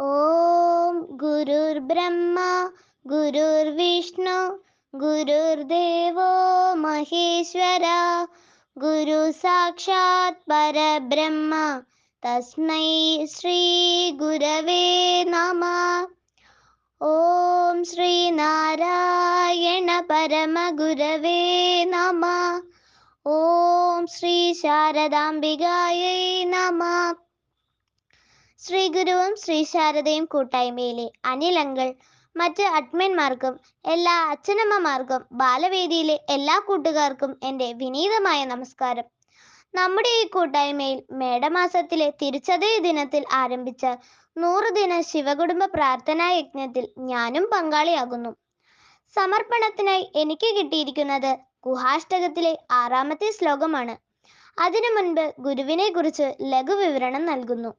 ഓം ഗുരുർബ്രഹ്മ ഗുരുർവിഷ്ണു ഗുരുർദേവോ മഹേശ്വര ഗുരു സാക്ഷാത് പരബ്രഹ്മ തസ്മൈ ശ്രീ ഗുരവേ നമ ഓം ശ്രീനാരായണ പരമഗുരവേ നമ ഓം ശ്രീ ഗുരുവും ശ്രീ ശാരദയും കൂട്ടായ്മയിലെ അനിലങ്കൾ മറ്റ് അഡ്മിൻമാർക്കും എല്ലാ അച്ഛനമ്മമാർക്കും ബാലവേദിയിലെ എല്ലാ കൂട്ടുകാർക്കും എന്റെ വിനീതമായ നമസ്കാരം. നമ്മുടെ ഈ കൂട്ടായ്മയിൽ മേടമാസത്തിലെ തിരിച്ചതേ ദിനത്തിൽ ആരംഭിച്ച നൂറ് ദിന ശിവകുടുംബ പ്രാർത്ഥനാ യജ്ഞത്തിൽ ഞാനും പങ്കാളിയാകുന്നു. സമർപ്പണത്തിനായി എനിക്ക് കിട്ടിയിരിക്കുന്നത് ഗുഹാഷ്ടകത്തിലെ ആറാമത്തെ ശ്ലോകമാണ്. അതിനു മുൻപ് ഗുരുവിനെ കുറിച്ച് ലഘുവിവരണം നൽകുന്നു.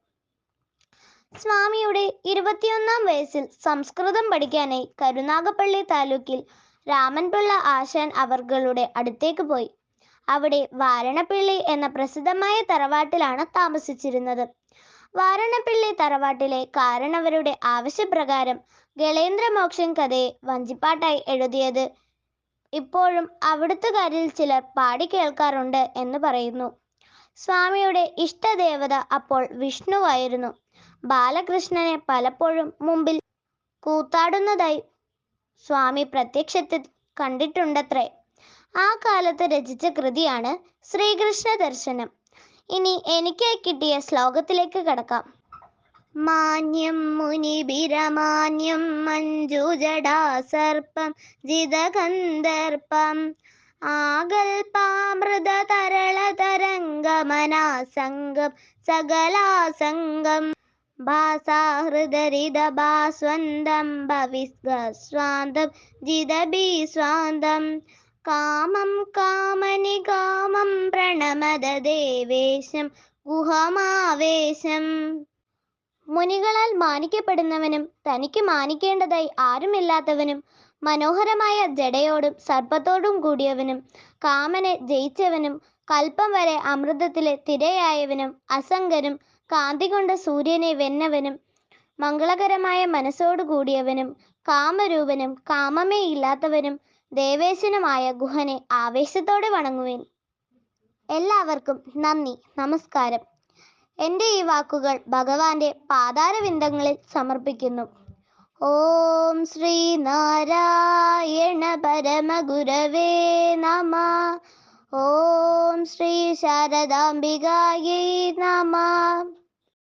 സ്വാമിയുടെ ഇരുപത്തിയൊന്നാം വയസ്സിൽ സംസ്കൃതം പഠിക്കാനായി കരുനാഗപ്പള്ളി താലൂക്കിൽ രാമൻപിള്ള ആശാൻ അവർകളുടെ അടുത്തേക്ക് പോയി. അവിടെ വാരണപ്പിള്ളി എന്ന പ്രസിദ്ധമായ തറവാട്ടിലാണ് താമസിച്ചിരുന്നത്. വാരണപ്പിള്ളി തറവാട്ടിലെ കാരണവരുടെ ആവശ്യപ്രകാരം ഗളേന്ദ്രമോക്ഷൻ കഥയെ വഞ്ചിപ്പാട്ടായി എഴുതിയത് ഇപ്പോഴും അവിടുത്തുകാരിൽ ചിലർ പാടി കേൾക്കാറുണ്ട് എന്ന് പറയുന്നു. സ്വാമിയുടെ ഇഷ്ടദേവത അപ്പോൾ വിഷ്ണുവായിരുന്നു. ബാലകൃഷ്ണനെ പലപ്പോഴും മുമ്പിൽ കൂത്താടുന്നതായി സ്വാമി പ്രത്യക്ഷത്തിൽ കണ്ടിട്ടുണ്ടത്രേ. ആ കാലത്ത് രചിച്ച കൃതിയാണ് ശ്രീകൃഷ്ണ ദർശനം. ഇനി എനിക്ക് കിട്ടിയ ശ്ലോകത്തിലേക്ക് കടക്കാം. മാന്യം മുനി മുനിബിരമാന്യം മഞ്ജുജടാ സർപ്പം ജിതഗന്ധർപ്പം ആകൽപാമൃത തരള തരംഗമനാസംഗം സകലാസംഗം ഭാസാഹൃദരിതഭാസ്വന്തം ജിതബി സ്വാന്തം കാമം കാമനി കാമം പ്രണമത ദേവേശം ഗുഹമാവേശം മുനികളാൽ മാനിക്കപ്പെടുന്നവനും തനിക്ക് മാനിക്കേണ്ടതായി ആരുമില്ലാത്തവനും മനോഹരമായ ജടയോടും സർപ്പത്തോടും കൂടിയവനും കാമനെ ജയിച്ചവനും കൽപ്പം വരെ അമൃതത്തിലെ തിരയായവനും അസംഗനും കാന്തി കൊണ്ട് സൂര്യനെ വെന്നവനും മംഗളകരമായ മനസ്സോടു കൂടിയവനും കാമരൂപനും കാമമേ ഇല്ലാത്തവനും ദേവേശനുമായ ഗുഹനെ ആവേശത്തോടെ വണങ്ങുവേൻ. എല്ലാവർക്കും നന്ദി നമസ്കാരം. എന്റെ ഈ വാക്കുകൾ ഭഗവാന്റെ പാതാരവിന്ദങ്ങളിൽ സമർപ്പിക്കുന്നു. ഓം ശ്രീ നാരായണ പരമഗുരവേ നമ. ഓം ശ്രീ ശാരദാംബികായൈ നമ